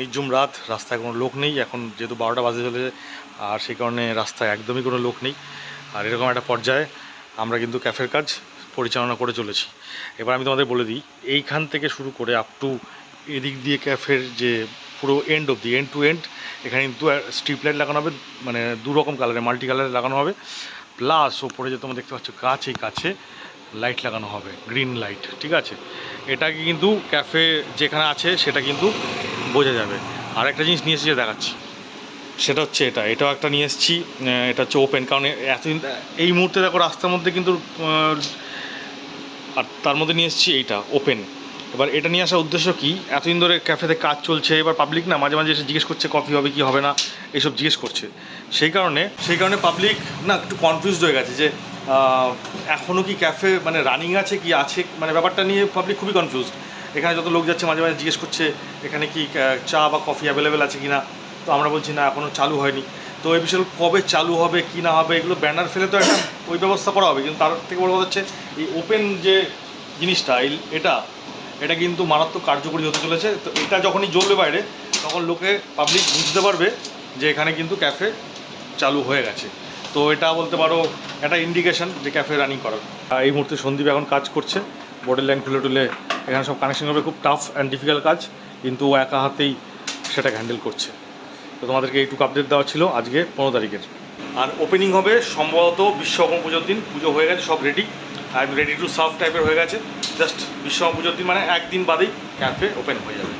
নির্জুম রাত, রাস্তায় কোনো লোক নেই। এখন যেহেতু বারোটা বাজে চলেছে, আর সেই কারণে রাস্তায় একদমই কোনো লোক নেই। আর এরকম একটা পর্যায়ে আমরা কিন্তু ক্যাফের কাজ পরিচালনা করে চলেছি। এবার আমি তোমাদের বলে দিই, এইখান থেকে শুরু করে আপ টু এদিক দিয়ে ক্যাফের যে পুরো end of the end to end এখানে কিন্তু স্ট্রিপ লাইট লাগানো হবে মানে দু রকম কালারে মাল্টি কালারে লাগানো হবে। প্লাস ওপরে যে তোমরা দেখতে পাচ্ছ, কাছ, কাছে লাইট লাগানো হবে গ্রিন লাইট ঠিক আছে? এটাকে কিন্তু ক্যাফে যেখানে আছে সেটা কিন্তু বোঝা যাবে। আর একটা জিনিস নিয়ে এসেছি দেখাচ্ছি। সেটা হচ্ছে এটা, এটাও একটা নিয়ে এসেছি এটা হচ্ছে ওপেন কারণ এতদিন, এই মুহূর্তে দেখো রাস্তার মধ্যে কিন্তু আর তার মধ্যে নিয়ে এসেছি এইটা ওপেন এবার এটা নিয়ে আসার উদ্দেশ্য কি? এতদিন ধরে ক্যাফেতে কাজ চলছে, এবার পাবলিক না, মাঝে মাঝে এসে জিজ্ঞেস করছে কফি হবে কি হবে না, এইসব জিজ্ঞেস করছে। সেই কারণে সেই কারণে পাবলিক না একটু কনফিউজড হয়ে গেছে যে এখনও কি ক্যাফে মানে রানিং আছে কি আছে? মানে ব্যাপারটা নিয়ে পাবলিক খুবই কনফিউজড এখানে যত লোক যাচ্ছে মাঝে মাঝে জিজ্ঞেস করছে, এখানে কি চা বা কফি অ্যাভেলেবেল আছে কি না তো আমরা বলছি, না এখনও চালু হয়নি। তো এই বিষয়ে কবে চালু হবে, কি না হবে, এগুলো ব্যানার ফেলে তো একটা ওই ব্যবস্থা করা হবে। কিন্তু তার থেকে বড় কথা হচ্ছে, এই ওপেন যে জিনিসটা এটা এটা কিন্তু মারাত্মক কার্যকরী হতে চলেছে। তো এটা যখনই জ্বলবে বাইরে, তখন লোকে পাবলিক বুঝতে পারবে যে এখানে কিন্তু ক্যাফে চালু হয়ে গেছে। তো এটা বলতে পারো একটা ইন্ডিকেশন যে ক্যাফে রানিং করার। এই মুহূর্তে সন্দীপ এখন কাজ করছে বোর্ডের লাইন খুলে টুলে এখানে সব কানেকশন হবে খুব টাফ অ্যান্ড ডিফিকাল্ট কাজ, কিন্তু ও একা হাতেই সেটাকে হ্যান্ডেল করছে। তো তোমাদেরকে এইটুকু আপডেট দেওয়া ছিল আজকে পনেরো তারিখের। আর ওপেনিং হবে সম্ভবত বিশ্বকর্মা পুজোর দিন, পুজো হয়ে গেছে, সব রেডি আর রেডি টু সার্ভ টাইপের হয়ে গেছে। জাস্ট বিশ্বকর্মা পুজোর দিন মানে একদিন বাদেই ক্যাফে ওপেন হয়ে যাবে।